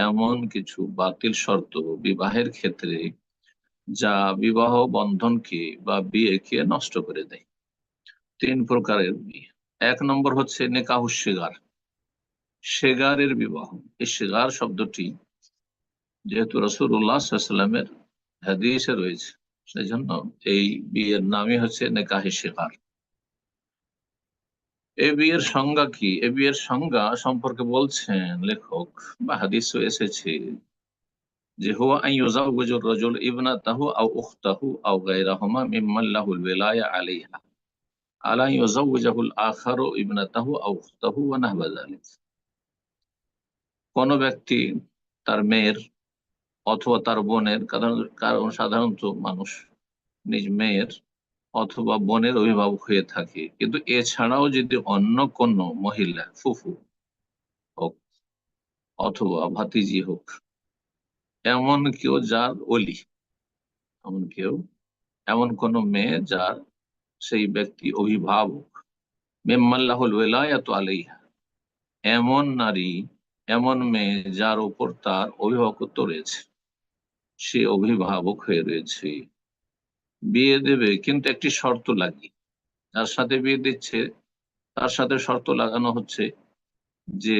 এমন কিছু বাতিল শর্ত বিবাহের ক্ষেত্রে যা বিবাহ বন্ধনকে বা বিয়েকে নষ্ট করে দেয়। তিন প্রকারের বিয়ে। এক নম্বর হচ্ছে নেকাহ শিগার। শেগারের বিবাহ। এই শেগার শব্দটি যেহেতু রসুল্লাহামের হাদিসে রয়েছে সেই জন্য এই বিয়ের নামই হচ্ছে নেকাহি শেগার। এই বিয়ের সংজ্ঞা কি? এ বিয়ের সংজ্ঞা সম্পর্কে বলছেন লেখক বা হাদিস এসেছে যে, হুয়া আইয়ুজাউজুর রাজুল ইবনাতাহু আও উখতাহু আও গায়রাহুমা মিম্মান লাহুল ওয়ালায়া আলাইহা। আলা ইউজাউজাহুল আখারু ইবনাতাহু আও উখতাহু ওয়া নাহবা যালিক। কোন ব্যক্তি তার মেয়ের অথবা তার বোনের কারণ সাধারণত মানুষ নিজ মেয়ের অথবা বোনের অভিভাবক হয়ে থাকে। কিন্তু এছাড়াও যদি অন্য কোন মহিলা, ফুফু হোক অথবা ভাতিজি হোক, এমন কেউ যার অলি, এমন কেউ, এমন কোন মেয়ে যার সেই ব্যক্তি অভিভাবক, মেম্মাল্লাহুল ওয়েলায়াত আলাইহা, এমন নারী, এমন মেয়ে যার উপর তার অভিভাবকত্ব রয়েছে। সে অভিভাবক হয়ে রয়েছে। বিয়ে দেবে, কিন্তু একটি শর্ত লাগিয়ে। যার সাথে বিয়ে দিচ্ছে, তার সাথে শর্ত লাগানো হচ্ছে যে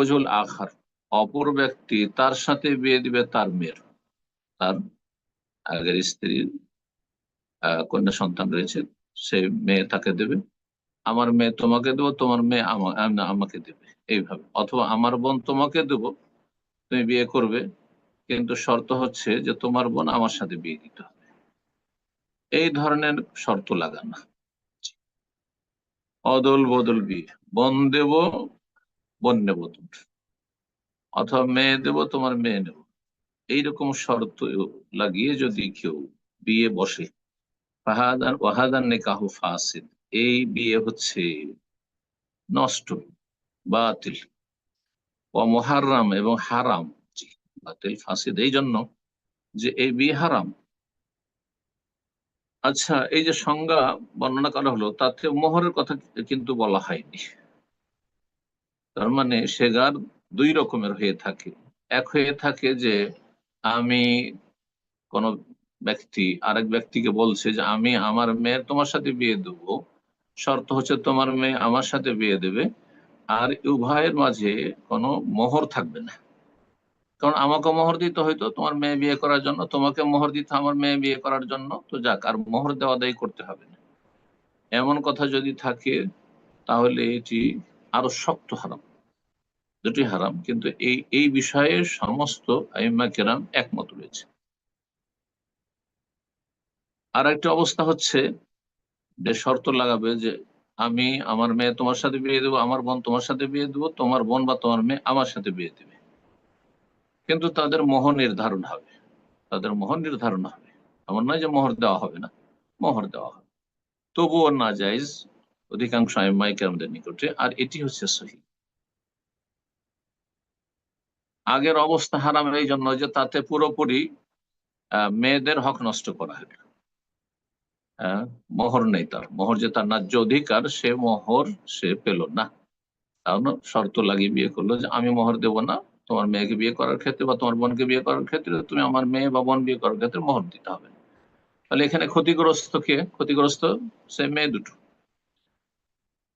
ওজুল আখার অপর ব্যক্তি তার সাথে বিয়ে দিবে তার মেয়ের। তার আগের স্ত্রীর কন্যা সন্তান রয়েছে, সে মেয়ে তাকে দেবে। আমার মেয়ে তোমাকে দেবো, তোমার মেয়ে আমাকে দেবে। এইভাবে। অথবা, আমার বোন তোমাকে দেবো, তুমি বিয়ে করবে, কিন্তু শর্ত হচ্ছে যে, তোমার বোন আমার সাথে বিয়ে দিতে হবে। এই ধরনের শর্ত লাগানো। অদল বদল বিয়ে। বন দেব, বোন নেব তোমার অথবা মেয়ে দেব, তোমার মেয়ে নেব। এইরকম শর্ত লাগিয়ে যদি কেউ বিয়ে বসে, ফাহাদান ওয়াহাদান নেকাহু ফাসিদ। এই বিয়ে হচ্ছে নষ্ট, বাতিল ও মহারাম এবং হারাম। বাতিল, ফাসিদ, এই জন্য যে এই বিয়ে হারাম। আচ্ছা এই যে সংজ্ঞা বর্ণনা করা হলো, তাতে মোহরের কথা কিন্তু বলা হয়নি। তার মানে সে সেগার দুই রকমের হয়ে থাকে। এক হয়ে থাকে যে আমি কোন ব্যক্তি, আরেক ব্যক্তিকে বলছে যে আমি আমার মেয়ের তোমার সাথে বিয়ে দেব, শর্ত হচ্ছে তোমার মেয়ে আমার সাথে বিয়ে দেবে, আর উভয়ের মাঝে কোনো মোহর থাকবে না। কারণ আমাকে মোহর দিতে হয়তো তোমার মেয়ে বিয়ে করার জন্য, তোমাকে মোহর দিতে আমার মেয়ে বিয়ে করার জন্য। তো যাক, আর মোহর দেওয়া দায়ী করতে হবে না। এমন কথা যদি থাকে, তাহলে এটি আরও শক্ত হারাম। দুটি হারাম, কিন্তু এই এই বিষয়ে সমস্ত আইমা কেরাম একমত রয়েছে। আর একটা অবস্থা হচ্ছে যে শর্ত লাগাবে যে আমি আমার মেয়ে তোমার সাথে বিয়ে দেবো, আমার বোন তোমার সাথে বিয়ে দেবো, তোমার বোন বা তোমার মেয়ে আমার সাথে বিয়ে দেবে। কিন্তু তাদের মোহ নির্ধারণ হবে। তাদের মোহর নির্ধারণ হবে। এমন নয় যে মোহর দেওয়া হবে না, মোহর দেওয়া হবে। তবুও না যাইজ অধিকাংশ আমাদের নিকটে, আর এটি হচ্ছে সহি। আগের অবস্থা হারাম এই জন্য যে তাতে পুরোপুরি মেয়েদের হক নষ্ট করা হলো মোহর নেই তার। মোহর যে তার ন্যায্য অধিকার, সে মোহর সে পেল না। কারণ শর্ত লাগিয়ে বিয়ে করল যে আমি মোহর দেব না তোমার মেয়েকে বিয়ে করার ক্ষেত্রে বা তোমার বোনকে বিয়ে করার ক্ষেত্রে তুমি আমার মেয়ে বা বোন বিয়ে করার ক্ষেত্রে মোহর দিতে হবে। তাহলে এখানে ক্ষতিগ্রস্ত কে? ক্ষতিগ্রস্ত সে মেয়ে দুটো।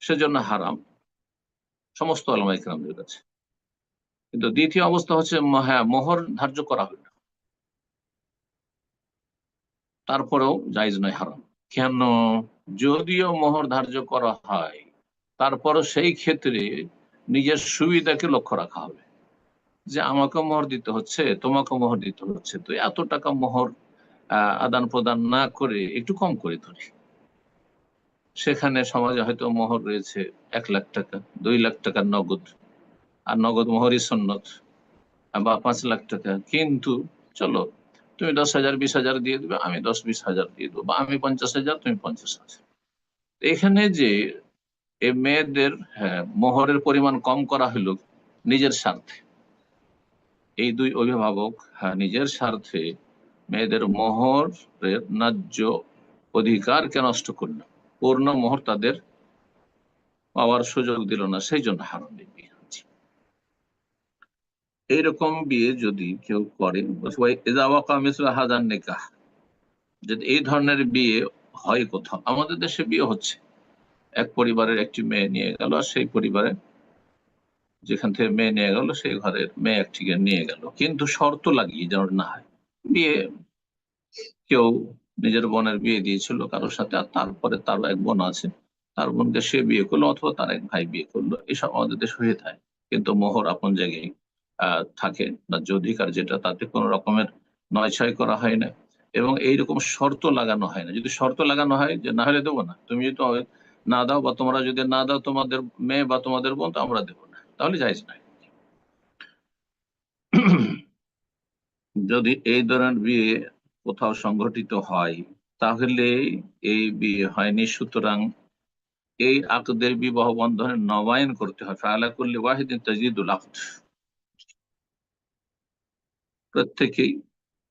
সেজন্য হারাম। সমস্ত আলমাইকরামদের কাছে। কিন্তু দ্বিতীয় অবস্থা হচ্ছে হ্যাঁ মোহর ধার্য করা হইল তারপরেও জায়জ নয়, হারাম। কেন? যদিও মোহর ধার্য করা হয়, তারপরও সেই ক্ষেত্রে নিজের সুবিধাকে লক্ষ্য রাখা হবে। যে আমাকে মোহর দিতে হচ্ছে তোমাকে মোহর দিতে হচ্ছে। তো এত টাকা মোহর আদান প্রদান না করে একটু কম করে ধরি। সেখানে সমাজে হয়তো মোহর রয়েছে এক লাখ টাকা, দুই লাখ টাকার নগদ, আর নগদ মোহরই সন্ন্যত বা পাঁচ লাখ টাকা। কিন্তু চলো, তুমি দশ হাজার, বিশ হাজার দিয়ে দেবে, আমি দশ, বিশ হাজার দিয়ে দেবো, বা আমি পঞ্চাশ হাজার, তুমি পঞ্চাশ হাজার। এখানে যে মেয়েদের হ্যাঁ মোহরের পরিমাণ কম করা হলো নিজের স্বার্থে। এই দুই অভিভাবক হ্যাঁ নিজের স্বার্থে মেয়েদের মোহরের ন্যায্য অধিকারকে নষ্ট করল। পূর্ণ মোহর তাদের পাওয়ার সুযোগ দিল না, সেই জন্য হারাম এইরকম বিয়ে যদি কেউ করে হাজার যদি এই ধরনের বিয়ে হয় কোথাও, আমাদের দেশে বিয়ে হচ্ছে। এক পরিবারের একটি মেয়ে নিয়ে গেল, আর সেই পরিবারে যেখান থেকে মেয়ে নিয়ে গেল, সেই ঘরের মেয়ে একটিকে নিয়ে গেল। কিন্তু শর্ত লাগিয়ে যেন না হয়। বিয়ে কেউ নিজের বোনের বিয়ে দিয়েছিল, কারোর সাথে, আর তারপরে তার এক বোন আছে। তার বোনকে সে বিয়ে করল, অথবা তার এক ভাই বিয়ে করল। এসব আমাদের দেশ হয়ে থাকে। কিন্তু মোহর আপন জায়গায় আহ থাকে ন্যায্য অধিকার যেটা, তাতে কোনো রকমের নয় ছয় করা হয় না। এবং এইরকম শর্ত লাগানো হয় না। যদি শর্ত লাগানো হয় যে, না হলে দেবো না। তুমি যদি না দাও বা তোমরা যদি না দাও তোমাদের মেয়ে বা তোমাদের বোন, তো আমরা দেবো তাহলে যাইজ নাই যদি এই ধরনের বিয়ে কোথাও সংঘটিত হয়, তাহলে এই বিয়ে হয়নি। সুতরাং এই আকদের বিবাহ বন্ধনে নবায়ন করতে হয় ফায়ালা করলে ওয়াহিদিন তাজিদুল আকদ প্রত্যেকেই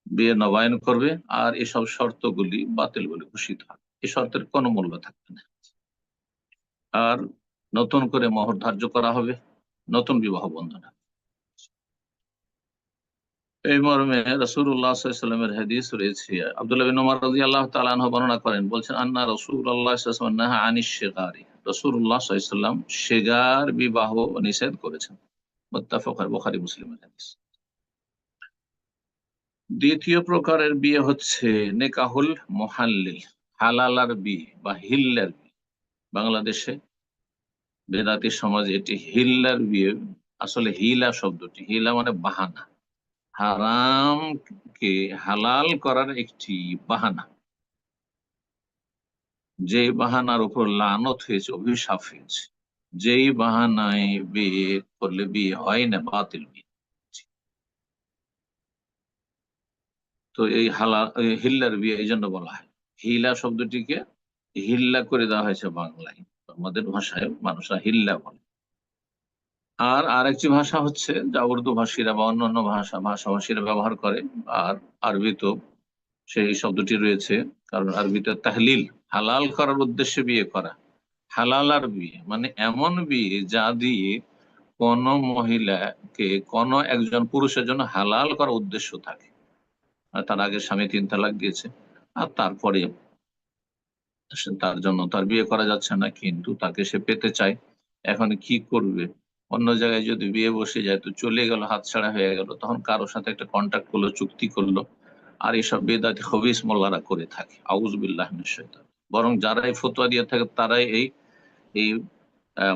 বিয়ে নবায়ন করবে আর এসব শর্তগুলি বাতিল বলে ঘোষিত হয়। এই শর্তের কোনো মূল্য থাকবে না। আর নতুন করে মহর ধার্য করা হবে। নতুন বিবাহ বন্ধন। এই মর্মে রসুল্লাহামের হাদিস রয়েছে। আব্দুল্লাহ বিন বর্ণনা করেন, বলছেন, আন্না রাসূলুল্লাহ সাল্লাল্লাহু নাহা আনিশ শিগারি। রাসূলুল্লাহ সাল্লাল্লাহু বিবাহ নিষেধ করেছেন। বুখারী মুসলিমের হাদিস। দ্বিতীয় প্রকারের বিয়ে হচ্ছে নেকাহুল মোহাল্লিল, হালালার বিয়ে বা হিল্লার বিয়ে। বাংলাদেশে বেদাতি সমাজ এটি হিল্লার বিয়ে, আসলে হিলা শব্দটি, হিলা মানে বাহানা। হারামকে হালাল করার একটি বাহানা। যে বাহানার উপর লানত হয়েছে, অভিশাপ হয়েছে, যেই বাহানায় বিয়ে করলে বিয়ে হয় না, বাতিল বিয়ে। তো এই হালা হিল্লার বিয়ে, এই জন্য বলা হয়। হিলা শব্দটিকে হিল্লা করে দেওয়া হয়েছে বাংলায়। আমাদের ভাষায় মানুষরা হিল্লা বলে। আর আরেকটি ভাষা হচ্ছে যা উর্দু ভাষীরা বা অন্যান্য ভাষা, ভাষাভাষীরা ব্যবহার করে, আর আরবি তো সেই শব্দটি রয়েছে, কারণ আরবিতে তাহলিল, হালাল করার উদ্দেশ্যে বিয়ে করা। হালাল আর বিয়ে মানে এমন বিয়ে যা দিয়ে কোন মহিলাকে, কোন একজন পুরুষের জন্য হালাল করার উদ্দেশ্য থাকে। তার আগে স্বামী তিন তালাক দিয়েছে, আর তারপরে তার জন্য তার বিয়ে করা যাচ্ছে না, কিন্তু তাকে সে পেতে চায়। এখন কি করবে? অন্য জায়গায় যদি বিয়ে বসে যায়, তো চলে গেল হাত ছাড়া হয়ে গেল, তখন কারোর সাথে একটা কন্ট্যাক্ট করল, চুক্তি করল, আর এসব বেদাতি হবিস মোল্লারা করে থাকে। আউজবিল্লাহ বরং যারা এই ফতোয়া দিয়ে থাকে, তারাই এই এই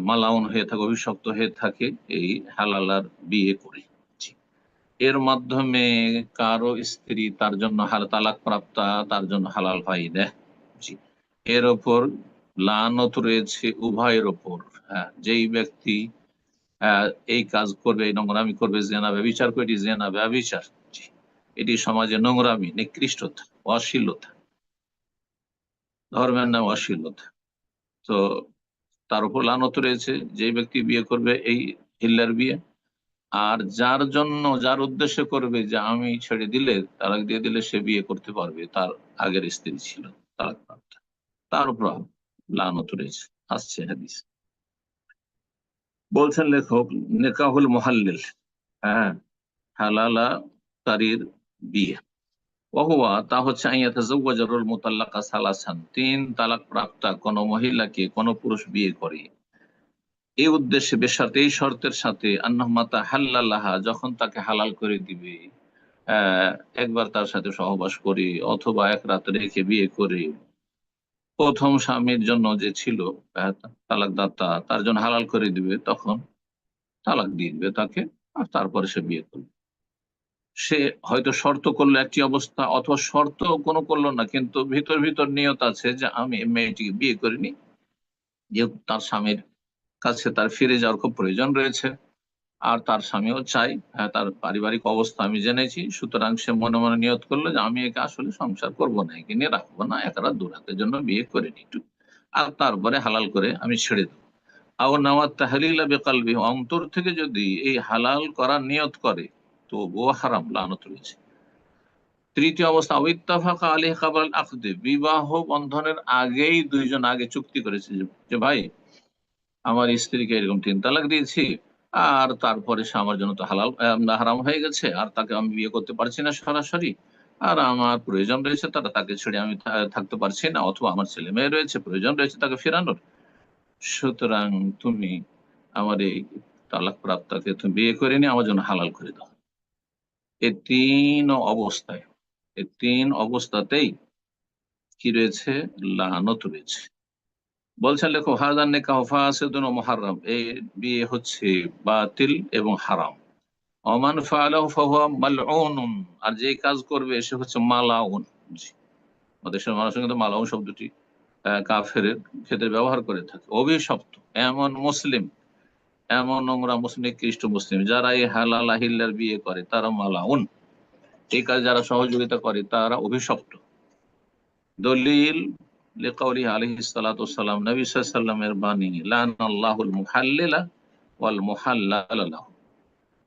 মালাউন হয়ে থাকে, অভিশপ্ত হয়ে থাকে এই হালালার বিয়ে করে। এর মাধ্যমে কারও স্ত্রী তার জন্য হাল তালাক প্রাপ্তা, তার জন্য হালাল হয় দেয় জি। এর ওপর লানত রয়েছে উভয়ের ওপর। হ্যাঁ যেই ব্যক্তি এই কাজ করবে, এই নোংরামি করবে, জেনা ব্যবচার করবে জেনা ব্যবচার এটি সমাজে নোংরামি, নিকৃষ্টতা, অশ্লীলতা। ধর্মের নাম অশ্লীলতা। তো তার উপর লানত রয়েছে যে ব্যক্তি বিয়ে করবে, এই হিল্লার বিয়ে। আর যার জন্য, যার উদ্দেশ্য করবে যে আমি ছেড়ে দিলে, তালাক দিয়ে দিলে সে বিয়ে করতে পারবে, তার আগের স্ত্রী ছিল, তালাক তার উপর লানত রয়েছে আসছে হাদিস। বলছেন লেখক, নেকাহুল মোহাল্লিল হ্যাঁ হালালা তারির বিয়ে। ওহুয়া, তা হচ্ছে আইয়াতাজুল মোতাল্লাকা সালাসান, তিন তালাক প্রাপ্তা, কোন মহিলাকে কোন পুরুষ বিয়ে করে। এই উদ্দেশ্যে বেশার্ত, এই শর্তের সাথে আন্নাহমাতা হাল্লাল্লাহা যখন তাকে হালাল করে দিবে একবার তার সাথে সহবাস করে, অথবা এক রাত রেখে বিয়ে করে। প্রথম স্বামীর জন্য যে ছিল তালাক দাতা তার জন্য হালাল করে দিবে, তখন তালাক দিয়ে দিবে তাকে, আর তারপরে সে বিয়ে করবে। সে হয়তো শর্ত করল একটি অবস্থা, অথবা শর্ত কোনো করল না, কিন্তু ভিতর ভিতর নিয়ত আছে যে আমি মেয়েটিকে বিয়ে করিনি, যেহেতু তার স্বামীর কাছে তার ফিরে যাওয়ার খুব প্রয়োজন রয়েছে। আর তার স্বামীও চাই। হ্যাঁ, তার পারিবারিক অবস্থা আমি জেনেছি। সুতরাং সে মনে মনে নিয়ত করল যে আমি একে আসলে সংসার করব না একে নিয়ে রাখব না একরা দুরাতের জন্য বিয়ে করে নি একটু। আর তারপরে হালাল করে আমি ছেড়ে দেবো। আও নেওয়ার তাহলিলা বেকালবি অন্তর থেকে যদি এই হালাল করার নিয়ত করে তো বো হারাম লানত রয়েছে। তৃতীয় অবস্থা অবিত্তাফাকা আলী কাবাল আখদে বিবাহ বন্ধনের আগেই দুইজন আগে চুক্তি করেছে যে ভাই আমার স্ত্রীকে এরকম তিন তালাক দিয়েছি আর তারপরে সে আমার জন্য তো হালাল হারাম হয়ে গেছে, আর তাকে আমি বিয়ে করতে পারছি না সরাসরি। আর আমার প্রয়োজন রয়েছে তারা, তাকে ছেড়ে আমি থাকতে পারছি না, অথবা আমার ছেলে মেয়ে রয়েছে, প্রয়োজন রয়েছে তাকে ফেরানোর। সুতরাং তুমি আমার এই তালাক প্রাপ্তাকে তুমি বিয়ে করে নিয়ে আমার জন্য হালাল করে দাও। এই তিন অবস্থায় এই তিন অবস্থাতেই কি রয়েছে? লানত রয়েছে। বলছেন লেখো হাজার নেকাহ ফাসিদুন ও মুহাররাম এই বিয়ে হচ্ছে বাতিল এবং হারাম। অমান আর যে কাজ করবে সে হচ্ছে মালাউন। দেশের মানুষ কিন্তু মালাউন শব্দটি আহ, কাফেরের ক্ষেত্রে ব্যবহার করে থাকে। অভিশপ্ত এমন মুসলিম এমন নোংরা মুসলিম খ্রিস্ট মুসলিম যারা এই হালাল আহিল্লার বিয়ে করে তারা মালাউন। এই কাজ যারা সহযোগিতা করে তারা অভিশপ্ত। দলিল লিকাউলি আলাইহিস সালাতু সালাম নবী আলাইহি বাণী লান আল্লাহুল মুহাল্লিলা ওয়াল মুহাল্লাল লাহু।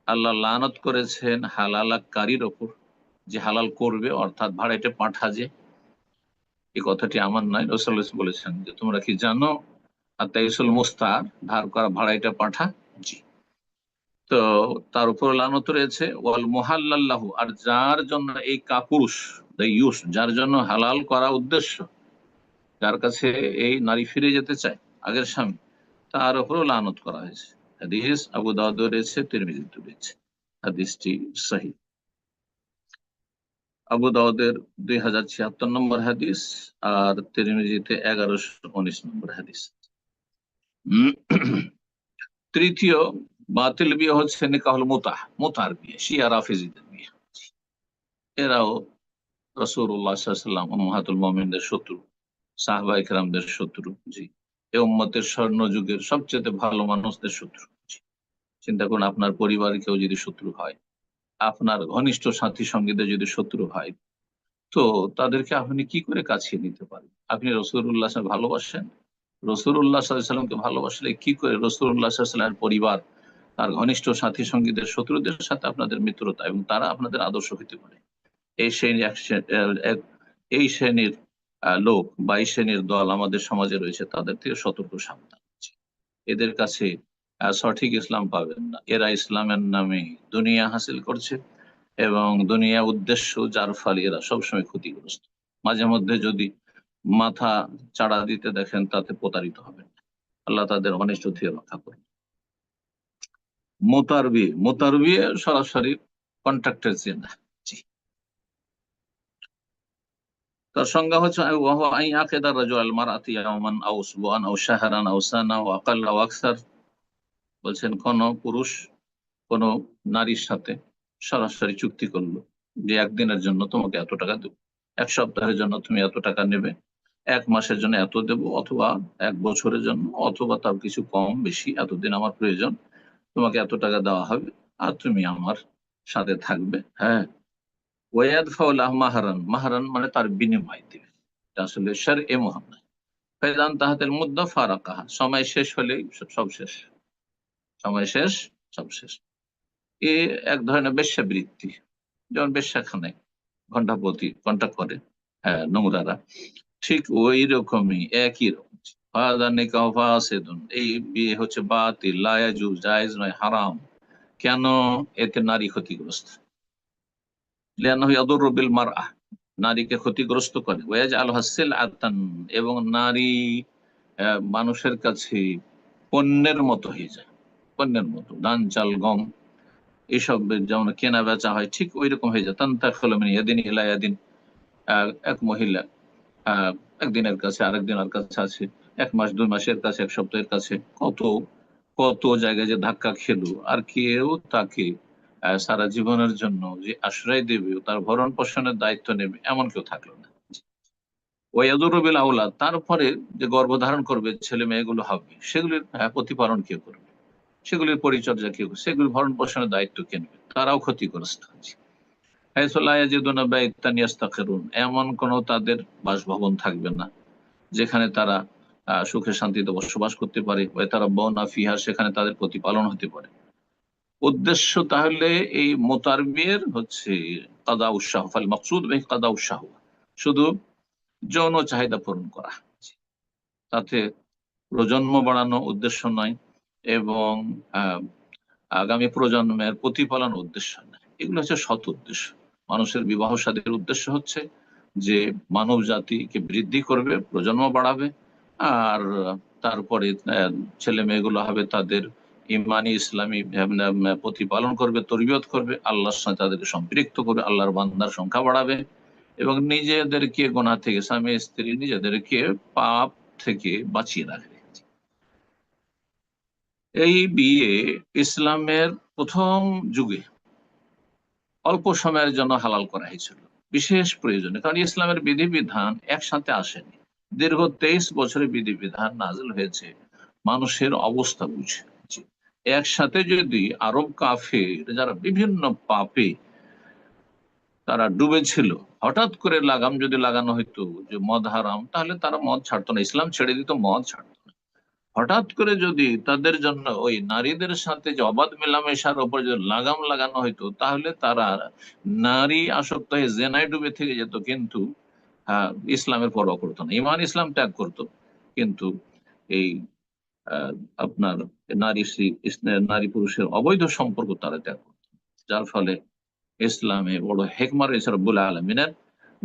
আল্লাহ লানত করেছেন হালালাকারীর ওপর, যে হালাল করবে, অর্থাৎ ভাড়াইতে পাঠা যে এই কথাটি আমার নয় রসুল্লাহ বলেছেন যে, তোমরা কি জানো আর তাইসুল মুস্তার ধার করা, ভাড়াইটা পাঠা? জি। তো তার উপর লানত রয়েছে, ওয়াল মোহাল্লাল্লাহু আর যার জন্য এই কাপুরুষ দ্য ইউস যার জন্য হালাল করা উদ্দেশ্য যার কাছে এই নারী ফিরে যেতে চায়, আগের স্বামী, তার উপরও লানত করা হয়েছে। হাদিস আবু দাউদ রয়েছে তিরমিজিতে রয়েছে। হাদিসটি সহি। আবু দাউদের দুই হাজার ছিয়াত্তর নম্বর হাদিস আর তিরমিজিতে এগারোশো উনিশ নম্বর হাদিস। তৃতীয়, বাতিল বিয়ে হচ্ছে নিকাহুল মোতা মোতার বিয়ে, শিয়া রাফিজিদের বিয়ে। এরাও রসুল্লাহ সাল্লাম মহাতুল মমিনদের শত্রু। সাহবা ইকরামদের শত্রু, জি। এ উম্মতের স্বর্ণ যুগের সবচেয়ে ভালো মানুষদের শত্রু চিন্তা করুন, আপনার পরিবারে কেউ যদি শত্রু হয়, আপনার ঘনিষ্ঠ সাথী সঙ্গীদের যদি শত্রু হয়, তো তাদেরকে আপনি কি করে কাছিয়ে নিতে পারেন? আপনি রসুল্লাহ ভালোবাসেন? রসুল্লাহ সাল্লামকে ভালোবাসলে কি করে রসুল্লাহ সাল্লামের পরিবার, তার ঘনিষ্ঠ সাথী সঙ্গীদের শত্রুদের সাথে আপনাদের মিত্রতা এবং তারা আপনাদের আদর্শ হইতে পারে? এই শ্রেণির এই শ্রেণির লোক বা এই শ্রেণির দল আমাদের সমাজে রয়েছে, তাদের থেকে সতর্ক সাবধান এদের কাছে সঠিক ইসলাম পাবেন না। এরা ইসলামের নামে দুনিয়া হাসিল করছে এবং দুনিয়া উদ্দেশ্য যার ফলে এরা সবসময় ক্ষতিগ্রস্ত। মাঝে মধ্যে যদি মাথা চাড়া দিতে দেখেন, তাতে প্রতারিত হবেন আল্লাহ তাদের অনিষ্ট থেকে রক্ষা করেন। মোতারবি বিয়ে মোতার বিয়ে সরাসরি কন্ট্রাক্টের চেনা জি তার সংজ্ঞা হচ্ছে বলছেন, কোন পুরুষ, কোন নারীর সাথে সরাসরি চুক্তি করল যে একদিনের জন্য তোমাকে এত টাকা দেবো, এক সপ্তাহের জন্য তুমি এত টাকা নেবে, এক মাসের জন্য এত দেব অথবা এক বছরের জন্য অথবা তার কিছু কম বেশি, এতদিন আমার প্রয়োজন, তোমাকে এত টাকা দেওয়া হবে আর তুমি আমার সাথে থাকবে। হ্যাঁ ওয়াদ ফাউলাহ মাহারান মাহারান মানে তার বিনিময় দেবে আসলে স্যার এ মোহাম্মদ। ফেদান তাহাতের মুদ্দা ফারাকাহা, সময় শেষ হলেই সব শেষ। সময় শেষ, সব শেষ। এ এক ধরনের বেশ্যাবৃত্তি। যেমন বেশ্যাখানায় ঘণ্টা প্রতি ঘণ্টা করে হ্যাঁ নোংরারা। ঠিক ওই রকমই একই রকম। ফাদা নিকাহ এই বিয়ে হচ্ছে বাতিল, লা ইয়াজুজ, জায়েজ নয়, হারাম। কেন এতে নারী ক্ষতিগ্রস্ত? নারীকে ক্ষতিগ্রস্ত করে। ওয়াজআলহা সিলআতান এবং নারী মানুষের কাছে পণ্যের মতো হয়ে যায়। পণ্যের মতো, ধান, চাল, গম এইসব যেমন কেনা বেচা হয়, ঠিক ওই রকম হয়ে যায়। তান্তা খোলমিন এদিন ইলা এদিন এক মহিলা একদিনের কাছে আরেকদিন আর কাছে আছে, এক মাস, দুই মাসের কাছে, এক সপ্তাহের কাছে। কত কত জায়গায় যে ধাক্কা খেলো, আর কেউ তাকে সারা জীবনের জন্য যে আশ্রয় দেবে তার ভরণ পোষণের দায়িত্ব নেবে, এমন কেউ থাকল না। ওয়াদুরবিল আউলাদ তারপরে যে গর্ভধারণ করবে ছেলে মেয়েগুলো হবে, সেগুলির প্রতিপালন কে করবে? সেগুলির পরিচর্যা কে করবে? সেগুলির ভরণ পোষণের দায়িত্ব কে নেবে? তারাও ক্ষতিগ্রস্ত হচ্ছে ইয়াস্তাখিরুন, এমন কোন তাদের বাসভবন থাকবে না, যেখানে তারা সুখে শান্তিতে বসবাস করতে পারে। তারা বনা ফিহা, সেখানে তাদের প্রতিপালন হতে পারে। উদ্দেশ্য তাহলে এই মোতার বিয়ের হচ্ছে কাদা উৎসাহ ফাল মকসুদ বেহ কাদা উৎসাহ শুধু যৌন চাহিদা পূরণ করা। তাতে প্রজন্ম বাড়ানো উদ্দেশ্য নয় এবং আগামী প্রজন্মের প্রতিপালন উদ্দেশ্য নয়। এগুলো হচ্ছে সৎ উদ্দেশ্য। মানুষের বিবাহ সাদীর উদ্দেশ্য হচ্ছে যে মানব জাতিকে বৃদ্ধি করবে, প্রজন্ম বাড়াবে, আর তারপরে ছেলে মেয়েগুলো হবে তাদের ইমানি ইসলামী প্রতিপালন করবে, তরবিয়ত করবে, আল্লাহর সাথে তাদেরকে সম্পৃক্ত করবে, আল্লাহর বান্দার সংখ্যা বাড়াবে এবং নিজেদেরকে গোনা থেকে, স্বামী, স্ত্রী নিজেদেরকে পাপ থেকে বাঁচিয়ে রাখবে। এই বিয়ে ইসলামের প্রথম যুগে অল্প সময়ের জন্য হালাল করা হয়েছিল। বিশেষ প্রয়োজনে, কারণ ইসলামের বিধিবিধান একসাথে আসেনি। দীর্ঘ তেইশ বছরের বিধিবিধান নাজিল হয়েছে। মানুষের অবস্থা বুঝে। একসাথে যদি আরব কাফের, যারা বিভিন্ন পাপে তারা ডুবেছিল, হঠাৎ করে লাগাম যদি লাগানো হইতো যে মদ হারাম, তাহলে তারা মদ ছাড়তো না, ইসলাম ছেড়ে দিত, মদ ছাড়তো না। হঠাৎ করে যদি তাদের জন্য ওই নারীদের সাথে যে অবাধ মেলামেশার উপর যদি লাগাম লাগানো হইতো, তাহলে তারা নারী আসক্ত হয়ে জেনায় ডুবে থেকে যেত, কিন্তু ইসলামের পরোয়া করতো না। ইমান ইসলাম ত্যাগ করতো, কিন্তু এই আপনার নারী নারী পুরুষের অবৈধ সম্পর্ক তারা ত্যাগ করতো। যার ফলে ইসলামে বড় হেকমার রব্বুল আলমিনের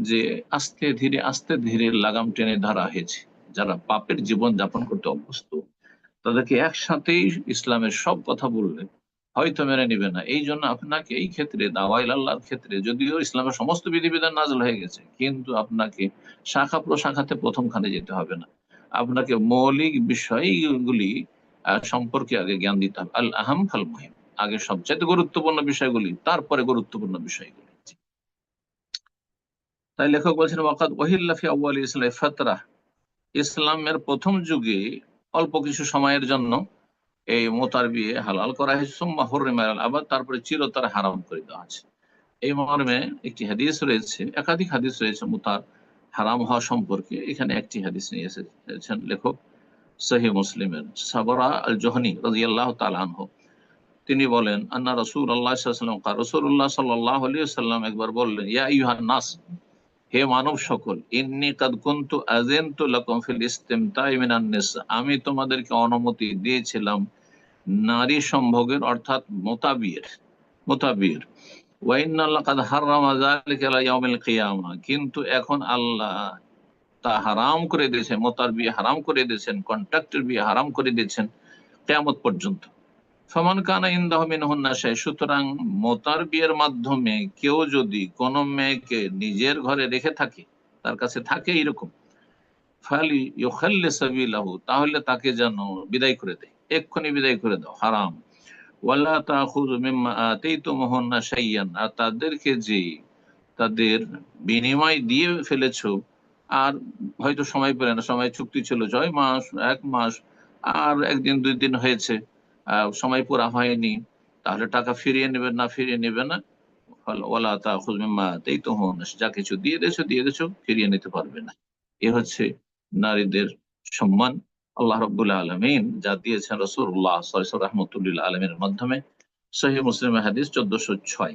যে আস্তে ধীরে আস্তে ধীরে লাগাম টেনে ধরা হয়েছে, যারা পাপের জীবন যাপন করতে অভ্যস্ত, তাদেরকে একসাথেই ইসলামের সব কথা বললে হয়তো মেনে নিবে না। এই জন্য আপনাকে এই ক্ষেত্রে, দাওয়াইল আল্লাহর ক্ষেত্রে যদিও ইসলামের সমস্ত বিধিবিধান নাজল হয়ে গেছে, কিন্তু আপনাকে শাখা প্রশাখাতে প্রথমখানে যেতে হবে না। আপনাকে মৌলিক বিষয়গুলি সম্পর্কে আগে জ্ঞান দিতে হবে। আল আহম ফাল মুহিম। আগে সবচেয়ে গুরুত্বপূর্ণ বিষয়গুলি, তারপরে গুরুত্বপূর্ণ বিষয়গুলি। তাই লেখক বলছেন, ওয়াকাদ ওহিল্লাফি আউয়াল ইসলাম ফাতরা। ইসলামের প্রথম যুগে অল্প কিছু সময়ের জন্য এই মোতার বিয়ে হালাল করা হয়েছে। সুম্মা হুররিমাল আবার তারপরে চিরতর হারাম করে দেওয়া আছে এই মর্মে একটি হাদিস রয়েছে, একাধিক হাদিস রয়েছে মুতার। হারাম হওয়া সম্পর্কে এখানে একটি হাদিস নিয়ে এসেছেন লেখক সহি মুসলিমের সাবরা আল জোহনি রাজিয়াল্লাহ তালানহ তিনি বলেন, আন্না রসুল আল্লাহ সাল্লাম রসুল্লাহ সাল্লাহ আলিয়া সাল্লাম একবার বললেন, ইয়া ইউহান নাস, হে মানব সকল, ইন্নি কাদ কুন্তু আযেনতু লাকুম ফিল আমি তোমাদেরকে অনুমতি দিয়েছিলাম নারী সম্ভোগের অর্থাৎ মোতাবিয়ের মোতাবিয়ের কিন্তু এখন আল্লাহ তা হারাম করে দিয়েছেন, মোতার বিয়ে হারাম করে দিয়েছেন, কন্ট্রাক্টের বিয়ে হারাম করে দিয়েছেন কিয়ামত পর্যন্ত। ফমান কানা ইন্দাহ মিনহুন্না সুতরাং মোতার বিয়ের মাধ্যমে কেউ যদি কোনো মেয়েকে নিজের ঘরে রেখে থাকে, তার কাছে থাকে এরকম ফালি তাহলে তাকে যেন বিদায় করে দেয়। এক্ষুনি বিদায় করে দাও, হারাম। ওয়ালা তাখুযু মিম্মা আতাইতুমুহুন্না শাইয়ান, আর তাদেরকে যে তাদের বিনিময় দিয়ে ফেলেছো, আর হয়তো সময় পেলে না, সময় চুক্তি ছিল, ছয় মাস, এক মাস, আর একদিন, দুই দিন হয়েছে সময় পুরা হয়নি, তাহলে টাকা ফিরিয়ে নেবে না, ফিরিয়ে নেবে না ওলা তা খুজমিমাতেই তো হন যা কিছু দিয়ে দিয়েছ দিয়ে দিয়েছ, ফিরিয়ে নিতে পারবে না। এ হচ্ছে নারীদের সম্মান। আল্লাহ রবুল্লা আলমিন যা দিয়েছেন রসুল্লাহ সৈসুর রহমতুল্লিল আলমের মাধ্যমে। সহি মুসলিম হাদিস চোদ্দশো ছয়।